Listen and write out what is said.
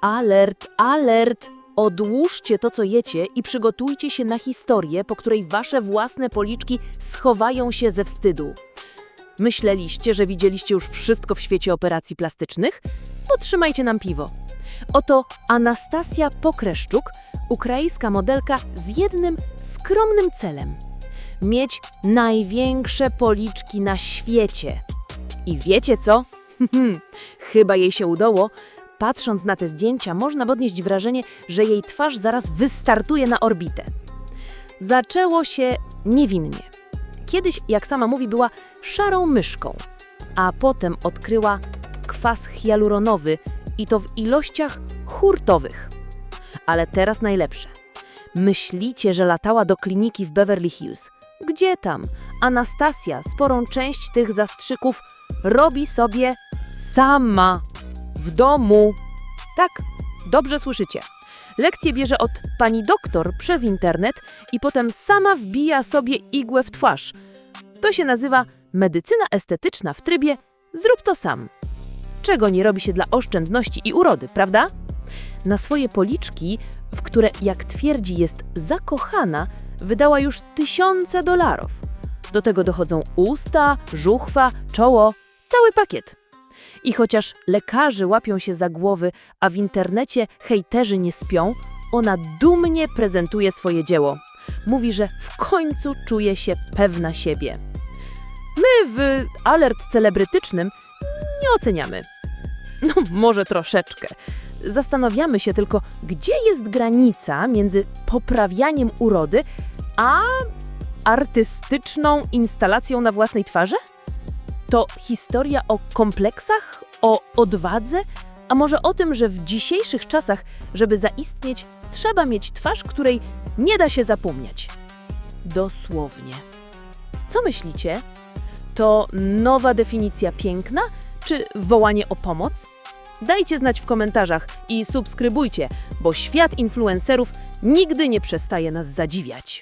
Alert, alert! Odłóżcie to, co jecie i przygotujcie się na historię, po której wasze własne policzki schowają się ze wstydu. Myśleliście, że widzieliście już wszystko w świecie operacji plastycznych? Potrzymajcie nam piwo. Oto Anastasia Pokreszczuk, ukraińska modelka z jednym skromnym celem. Mieć największe policzki na świecie. I wiecie co? Chyba jej się udało. Patrząc na te zdjęcia, można odnieść wrażenie, że jej twarz zaraz wystartuje na orbitę. Zaczęło się niewinnie. Kiedyś, jak sama mówi, była szarą myszką, a potem odkryła kwas hialuronowy i to w ilościach hurtowych. Ale teraz najlepsze. Myślicie, że latała do kliniki w Beverly Hills. Gdzie tam? Anastasia sporą część tych zastrzyków robi sobie sama w domu. Tak, dobrze słyszycie. Lekcje bierze od pani doktor przez internet i potem sama wbija sobie igłę w twarz. To się nazywa medycyna estetyczna w trybie zrób to sam. Czego nie robi się dla oszczędności i urody, prawda? Na swoje policzki, w które, jak twierdzi, jest zakochana, wydała już tysiące dolarów. Do tego dochodzą usta, żuchwa, czoło, cały pakiet. I chociaż lekarze łapią się za głowy, a w internecie hejterzy nie śpią, ona dumnie prezentuje swoje dzieło. Mówi, że w końcu czuje się pewna siebie. My w alert celebrytycznym nie oceniamy. No, może troszeczkę. Zastanawiamy się tylko, gdzie jest granica między poprawianiem urody, a artystyczną instalacją na własnej twarzy? To historia o kompleksach, o odwadze, a może o tym, że w dzisiejszych czasach, żeby zaistnieć, trzeba mieć twarz, której nie da się zapomnieć. Dosłownie. Co myślicie? To nowa definicja piękna, czy wołanie o pomoc? Dajcie znać w komentarzach i subskrybujcie, bo świat influencerów nigdy nie przestaje nas zadziwiać.